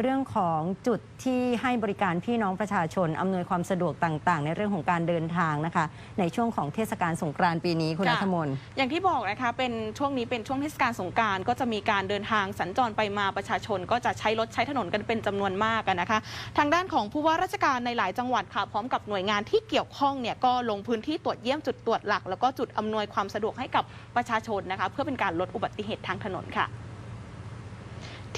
เรื่องของจุดที่ให้บริการพี่น้องประชาชน อำนวยความสะดวกต่างๆ ในเรื่องของการเดินทางนะคะ ในช่วงของเทศกาลสงกรานต์ปีนี้คุณค่ะนัทมนต์อย่างที่บอกนะคะเป็นช่วงนี้เป็นช่วงเทศกาลสงกรารก็จะมีการเดินทางสัญจรไปมาประชาชน ก็จะใช้รถใช้ถนนกันเป็นจำนวนมากอะนะคะ ทางด้านของผู้ว่าราชการในหลายจังหวัดค่ะพร้อมกับหน่วยงานที่เกี่ยวข้องเนี่ยก็ลงพื้นที่ตรวจเยี่ยมจุดตรวจหลัก แล้วก็จุดอำนวยความสะดวกให้กับประชาชนนะคะ เพื่อเป็นการลดอุบัติเหตุทางถนนค่ะ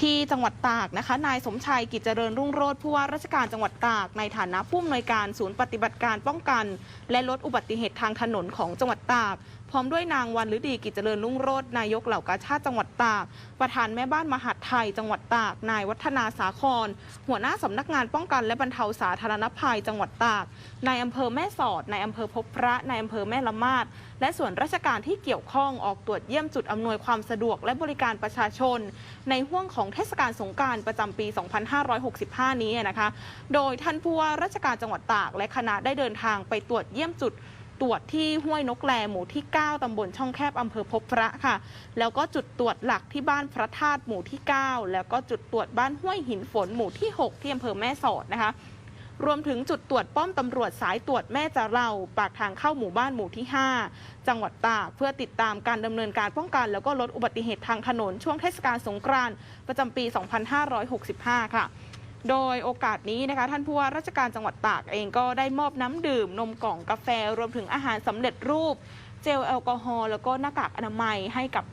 ที่จังหวัดตากนะคะ นายสมชัยกิจเจริญรุ่งโรจน์ผู้ว่าราชการจังหวัดตาก ในฐานะผู้อำนวยการศูนย์ปฏิบัติการป้องกัน และลดอุบัติเหตุทางถนนของจังหวัดตาก พร้อมด้วยนางวันฤดีกิจเจริญรุ่งโรจน์นายกเหล่ากาชาติจังหวัดตาก ประธานแม่บ้านมหาดไทย จังหวัดตาก นายวัฒนาสาคร หัวหน้าสำนักงานป้องกันและบรรเทาสาธารณภัย จังหวัดตากนายอำเภอแม่สอดนายอำเภอพบพระนายอำเภอแม่ละมาดและส่วนราชการที่เกี่ยวข้องออกตรวจเยี่ยมจุดอำนวยความสะดวกและบริการประชาชน ในห่วงของเทศกาลสงการประจำปี 2565 นี้นะคะ โดยท่านผู้ว่าราชการจังหวัดตาก และคณะได้เดินทางไปตรวจเยี่ยมจุดตรวจที่ห้วยนกแลหมู่ที่ 9 ตำบลช่องแคบอำเภอพบพระค่ะ แล้วก็จุดตรวจหลักที่บ้านพระธาตุหมู่ที่ 9 แล้วก็จุดตรวจบ้านห้วยหินฝนหมู่ที่ 6 ที่อำเภอแม่สอดนะคะ รวมถึงจุดตรวจป้อมตำรวจสายตรวจแม่จะเรา ปากทางเข้าหมู่บ้านหมู่ที่ 5 จังหวัดตากเพื่อติดตามการดำเนินการป้องกัน แล้วก็ลดอุบัติเหตุทางถนนช่วงเทศกาลสงกรานต์ประจำปี 2565 ค่ะโดยโอกาสนี้นะคะท่านผู้ว่าราชการจังหวัดตากเองก็ได้มอบน้ำดื่ม นมกล่องกาแฟรวมถึงอาหารสำเร็จรูป เจลแอลกอฮอล์แล้วก็หน้ากากอนามัยให้กับ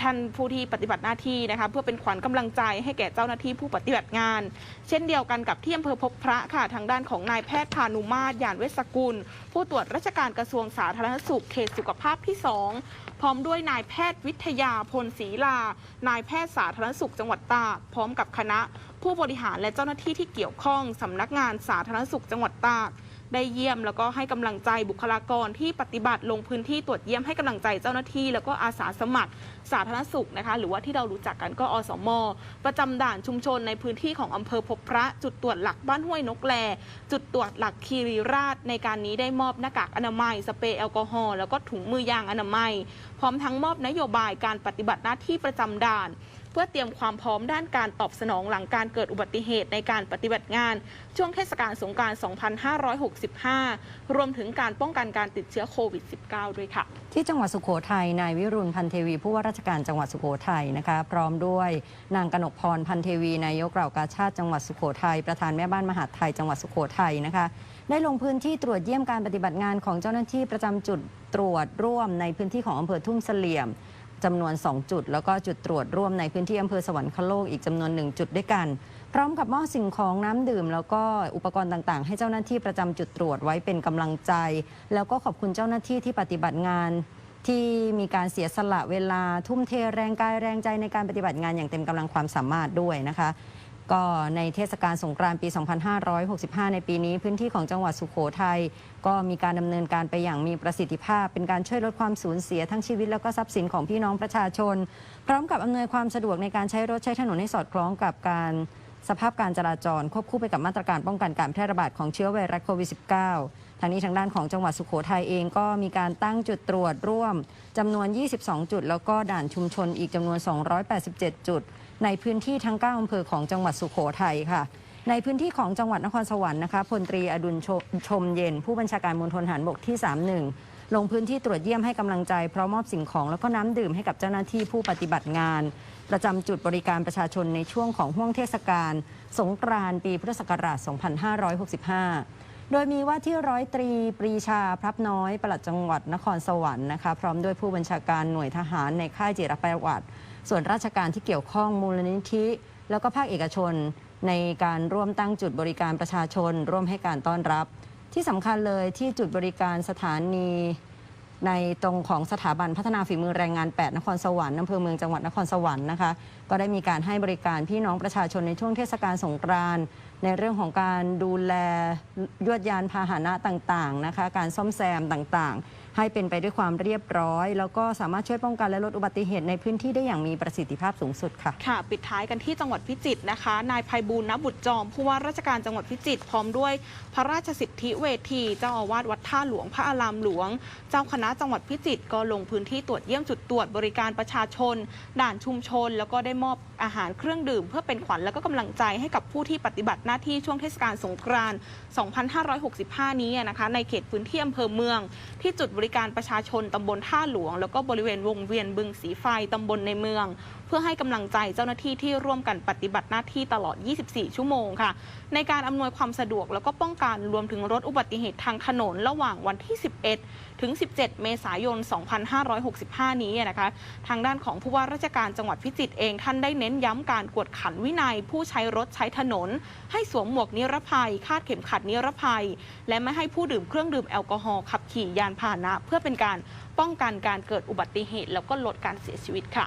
ท่านผู้ที่ปฏิบัติหน้าที่นะคะเพื่อเป็นขวัญกำลังใจให้แก่เจ้าหน้าที่ผู้ปฏิบัติงาน เช่นเดียวกันกับที่อำเภอพบพระค่ะทางด้านของนายแพทย์พานุมาตรยานเวสกุล ผู้ตรวจราชการกระทรวงสาธารณสุขเขตสุขภาพที่ 2 พร้อมด้วยนายแพทย์วิทยาพลศรีลา นายแพทย์สาธารณสุขจังหวัดตากพร้อมกับคณะ ผู้บริหารและเจ้าหน้าที่ที่เกี่ยวข้องสำนักงานสาธารณสุขจังหวัดตาก ได้เยี่ยมแล้วก็ให้กำลังใจบุคลากรที่ปฏิบัติลงพื้นที่ตรวจเยี่ยมให้กำลังใจเจ้าหน้าที่ แล้วก็อาสาสมัครสาธารณสุขนะคะ หรือว่าที่เรารู้จักกันก็อสม ประจำด่านชุมชนในพื้นที่ของอำเภอพบพระจุดตรวจหลักบ้านห้วยนกแล จุดตรวจหลักคีรีราช ในการนี้ได้มอบหน้ากากอนามัย สเปรย์แอลกอฮอล์แล้วก็ถุงมือยางอนามัย พร้อมทั้งมอบนโยบายการปฏิบัติหน้าที่ประจำด่าน เพื่อเตรียมความพร้อมด้านการตอบสนองหลังการเกิดอุบัติเหตุในการปฏิบัติงาน ช่วงเทศกาลสงการ 2565 รวมถึงการป้องกันการติดเชื้อโควิด -19 ด้วยค่ะ ที่จังหวัดสุโขทัยนายวิรุณพันเทวีผู้ว่าราชการจังหวัดสุโขทัยนะคะ พร้อมด้วยนางกนกพรพันเทวีนายกเหล่ากาชาติจังหวัดสุโขทัยประธานแม่บ้านมหาดไทยจังหวัดสุโขทัยนะคะได้ลงพื้นที่ตรวจเยี่ยมการปฏิบัติงานของเจ้าหน้าที่ประจำจุดตรวจร่วมในพื้นที่ของอำเภอทุ่งเสลี่ยม จำนวน 2 จุด แล้วก็จุดตรวจร่วมในพื้นที่อำเภอสวรรคโลกอีกจำนวนหนึ่งจุดด้วยกัน พร้อมกับมอบสิ่งของน้ำดื่ม แล้วก็อุปกรณ์ต่างๆ ให้เจ้าหน้าที่ประจำจุดตรวจไว้เป็นกำลังใจ แล้วก็ขอบคุณเจ้าหน้าที่ที่ปฏิบัติงานที่มีการเสียสละเวลาทุ่มเทแรงกายแรงใจในการปฏิบัติงานอย่างเต็มกำลังความสามารถด้วยนะคะ ก็ในเทศกาลสงกรานต์ปี 2565 ในปีนี้พื้นที่ของจังหวัดสุขโขทัยก็มีการดำเนินการไปอย่างมีประสิทธิภาพ เป็นการช่วยลดความสูญเสียทั้งชีวิต แล้วก็ทรัพย์สินของพี่น้องประชาชน พร้อมกับอำนวยความสะดวกในการใช้รถใช้ถนนให้สอดคล้องกับการสภาพการจราจร ควบคู่ไปกับมาตรการป้องกันการแพร่ระบาดของเชื้อไวรัสโควิด -19 ทางนี้ทางด้านของจังหวัดสุขโขทัยเองก็มีการตั้งจุดตรวจร่วมจำนวน 22 จุด แล้วก็ด่านชุมชนอีกจำนวน 287 จุด ในพื้นที่ทั้ง 9อำเภอของจังหวัดสุโขทัยค่ะ ในพื้นที่ของจังหวัดนครสวรรค์นะคะพลตรีอดุลชชมเย็น ผู้บัญชาการมณฑลทหารบกที่ 31 ลงพื้นที่ตรวจเยี่ยมให้กำลังใจพร้อมมอบสิ่งของ แล้วก็น้ำดื่มให้กับเจ้าหน้าที่ผู้ปฏิบัติงาน ประจำจุดบริการประชาชนในช่วงของห่วงเทศกาลสงกรานต์ปีพุทธศักราช 2565โดยมีว่าที่ร้อยตรีปรีชาพรับน้อยปลัดจังหวัดนครสวรรค์นะคะ พร้อมด้วยผู้บัญชาการหน่วยทหารในค่ายจิรประวัติ ส่วนราชการที่เกี่ยวข้องมูลนิธิ แล้วก็ภาคเอกชน ในการร่วมตั้งจุดบริการประชาชน ร่วมให้การต้อนรับ ที่สำคัญเลยที่จุดบริการสถานี ในตรงของสถาบันพัฒนาฝีมือแรงงาน 8 นครสวรรค์อำเภอเมืองจังหวัดนครสวรรค์นะคะ ก็ได้มีการให้บริการพี่น้องประชาชนในช่วงเทศกาลสงกรานต์ในเรื่องของการดูแลยวดยานพาหนะต่างๆนะคะ การซ่อมแซมต่างๆ ให้เป็นไปด้วยความเรียบร้อย แล้วก็สามารถช่วยป้องกันและลดอุบัติเหตุในพื้นที่ได้อย่างมีประสิทธิภาพสูงสุดค่ะ ค่ะ ปิดท้ายกันที่จังหวัดพิจิตรนะคะ นายภัยบูลย์นบุตรจอมผู้ว่าราชการจังหวัดพิจิตรพร้อมด้วยพระราชสิทธิเวทีเจ้าอาวาสวัดท่าหลวงพระอารามหลวง เจ้าคณะจังหวัดพิจิตรก็ลงพื้นที่ตรวจเยี่ยมจุดตรวจบริการประชาชน ด่านชุมชน แล้วก็ได้มอบอาหารเครื่องดื่ม เพื่อเป็นขวัญและก็กำลังใจให้กับผู้ที่ปฏิบัติหน้าที่ช่วงเทศกาลสงกรานต์ 2565 นี้นะคะในเขตพื้นที่อำเภอเมืองที่จุดบริการประชาชนตำบลท่าหลวง แล้วก็บริเวณวงเวียนบึงสีไฟตำบลในเมือง เพื่อให้กำลังใจเจ้าหน้าที่ที่ร่วมกันปฏิบัติหน้าที่ตลอด 24 ชั่วโมงค่ะ ในการอำนวยความสะดวกแล้วก็ป้องกันรวมถึงลดอุบัติเหตุทางถนนระหว่างวันที่ 11 ถึง 17 เมษายน 2565 นี้นะคะ ทางด้านของผู้ว่าราชการจังหวัดพิจิตรเองท่านได้เน้นย้ำการกวดขันวินัย ผู้ใช้รถใช้ถนน ให้สวมหมวกนิรภัย คาดเข็มขัดนิรภัย และไม่ให้ผู้ดื่มเครื่องดื่มแอลกอฮอล์ขับขี่ยานพาหนะ เพื่อเป็นการป้องกันการเกิดอุบัติเหตุ แล้วก็ลดการเสียชีวิตค่ะ